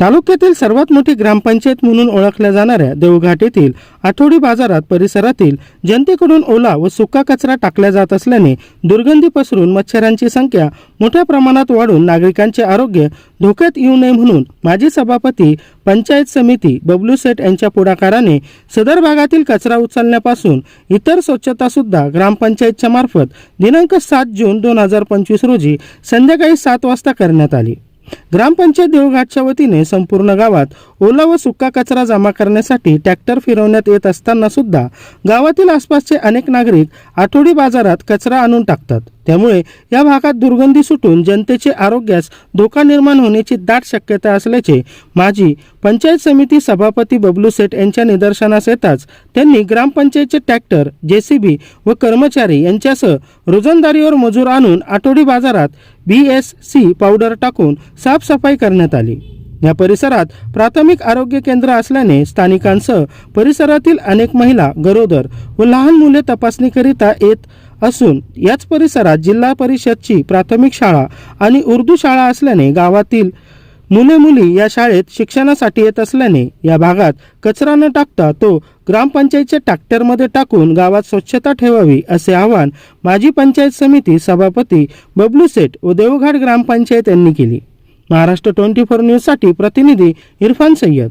तालुक्यातील सर्वात मोठी ग्रामपंचायत म्हणून ओळखल्या जाणाऱ्या देवघाट येथील आठवडी बाजारात परिसरातील जनतेकडून ओला व सुका कचरा टाकला जात असल्याने दुर्गंधी पसरून मच्छरांची संख्या मोठ्या प्रमाणात वाढून नागरिकांचे आरोग्य धोक्यात येऊ नये म्हणून माजी सभापती पंचायत समिती बबलू सेठ यांच्या पुढाकाराने सदर भागातील कचरा उचलण्यापासून इतर स्वच्छता सुद्धा ग्रामपंचायतच्या मार्फत दिनांक सात जून दोन हजार पंचवीस रोजी संध्याकाळी सात वाजता करण्यात आली. ग्रामपंचायत देवघाटच्या वतीने संपूर्ण गावात ओला व सुका कचरा जमा करण्यासाठी ट्रॅक्टर फिरवण्यात येत असताना सुद्धा गावातील आसपासचे अनेक नागरिक आठवडी बाजारात कचरा आणून टाकतात. त्यामुळे या भागात दुर्गंधी सुटून जनतेचे आरोग्यास धोका निर्माण होण्याची दाट शक्यता असल्याचे माजी पंचायत समिती सभापती बबलू सेठ यांच्या निदर्शनास येताच त्यांनी ग्रामपंचायतचे ट्रॅक्टर जेसीबी व कर्मचारी यांच्यासह रोजंदारीवर मजूर आणून आठवडी बाजारात बी एस सी पावडर टाकून साफसफाई करण्यात आली. या परिसरात प्राथमिक आरोग्य केंद्र असल्याने स्थानिकांसह परिसरातील अनेक महिला गरोदर व लहान मुले तपासणीकरिता येत असून याच परिसरात जिल्हा परिषदची प्राथमिक शाळा आणि उर्दू शाळा असल्याने गावातील मुले मुली या शाळेत शिक्षणासाठी येत असल्याने या भागात कचरा न टाकता तो ग्रामपंचायतच्या ट्रॅक्टरमध्ये टाकून गावात स्वच्छता ठेवावी असे आवाहन माजी पंचायत समिती सभापती बबलू सेठ व देवघाट ग्रामपंचायत यांनी केली. महाराष्ट्र ट्वेंटी फोर न्यूजसाठी प्रतिनिधी इरफान सय्यद.